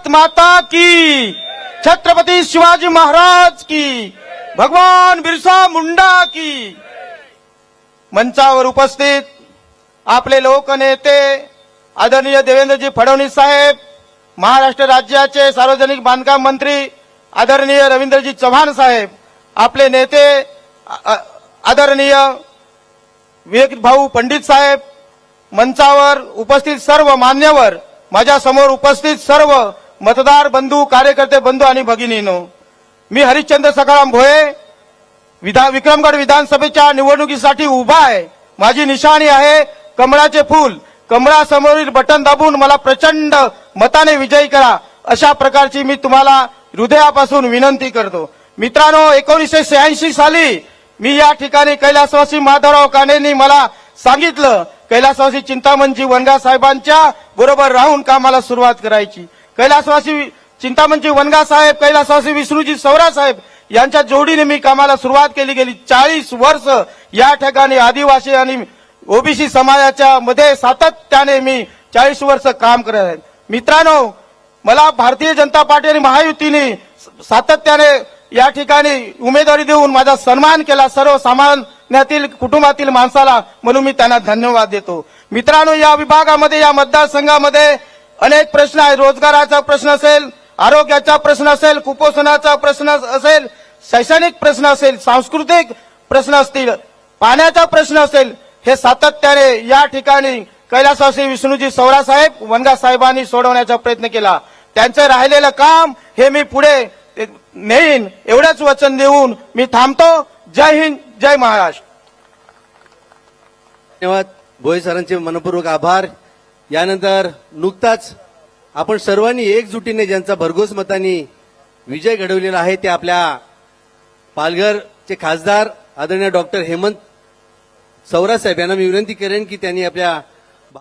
भारत माता की। छत्रपती शिवाजी महाराज की। भगवान बिरसा मुंडा की। मंचावर उपस्थित आपले लोकनेते आदरणीय देवेंद्रजी फडणवीस साहेब महाराष्ट्र राज्याचे सार्वजनिक बांधकाम मंत्री आदरणीय रवींद्रजी चव्हाण साहेब आपले नेते आदरणीय विवेक भाऊ पंडित साहेब मंचावर उपस्थित सर्व मान्यवर माझ्यासमोर उपस्थित सर्व मतदार बंधू कार्यकर्ते बंधू आणि भगिनीनो मी हरिश्चंद्र सखाराम भोये विधा विक्रमगड विधानसभेच्या निवडणुकीसाठी उभा आहे. माझी निशाणी आहे कमळाचे फूल. कमळासमोरील बटन दाबून मला प्रचंड मताने विजयी करा. अशा प्रकारची मी तुम्हाला हृदयापासून विनंती करतो. मित्रांनो एकोणीसशे शहाऐंशी साली मी या ठिकाणी कैलासवासी माधवराव कानेनी मला सांगितलं कैलासवासी चिंतामणजी वनगा साहेबांच्या बरोबर राहून कामाला सुरुवात करायची. कैलासवासी चिंतामणजी वनगा साहेब कैलासवासी विष्णूजी सौरा साहेब यांच्या जोडीने मी कामाला सुरुवात केली गेली. चाळीस वर्ष या ठिकाणी आदिवासी आणि ओबीसी समाजाच्या मध्ये सातत्याने मी चाळीस वर्ष काम करत आहे. मित्रांनो मला भारतीय जनता पार्टी आणि महायुतीने सातत्याने या ठिकाणी उमेदवारी देऊन माझा सन्मान केला. सर्व सामान्यातील कुटुंबातील माणसाला म्हणून मी त्यांना धन्यवाद देतो. मित्रांनो या विभागामध्ये या मतदारसंघामध्ये अनेक प्रश्न आहेत. रोजगाराचा प्रश्न असेल आरोग्याचा प्रश्न असेल कुपोषणाचा प्रश्न असेल शैक्षणिक प्रश्न असेल सांस्कृतिक प्रश्न असतील पाण्याचा प्रश्न असेल हे सातत्याने या ठिकाणी कैलासवासी विष्णूजी सौरासाहेब वनगा साहेबांनी सोडवण्याचा प्रयत्न केला. त्यांचं राहिलेलं काम हे मी पुढे नेईन. एवढंच वचन देऊन मी थांबतो. जय हिंद जय महाराष्ट्र. धन्यवाद. भोई सरांचे मनपूर्वक आभार. यानंतर नुकताच आपण सर्वांनी एकजुटीने ज्यांचा भरघोस मतांनी विजय घडवलेला आहे ते आपल्या पालघरचे खासदार आदरणीय डॉक्टर हेमंत सौरा साहेब. यांना मी विनंती करेन की त्यांनी आपल्या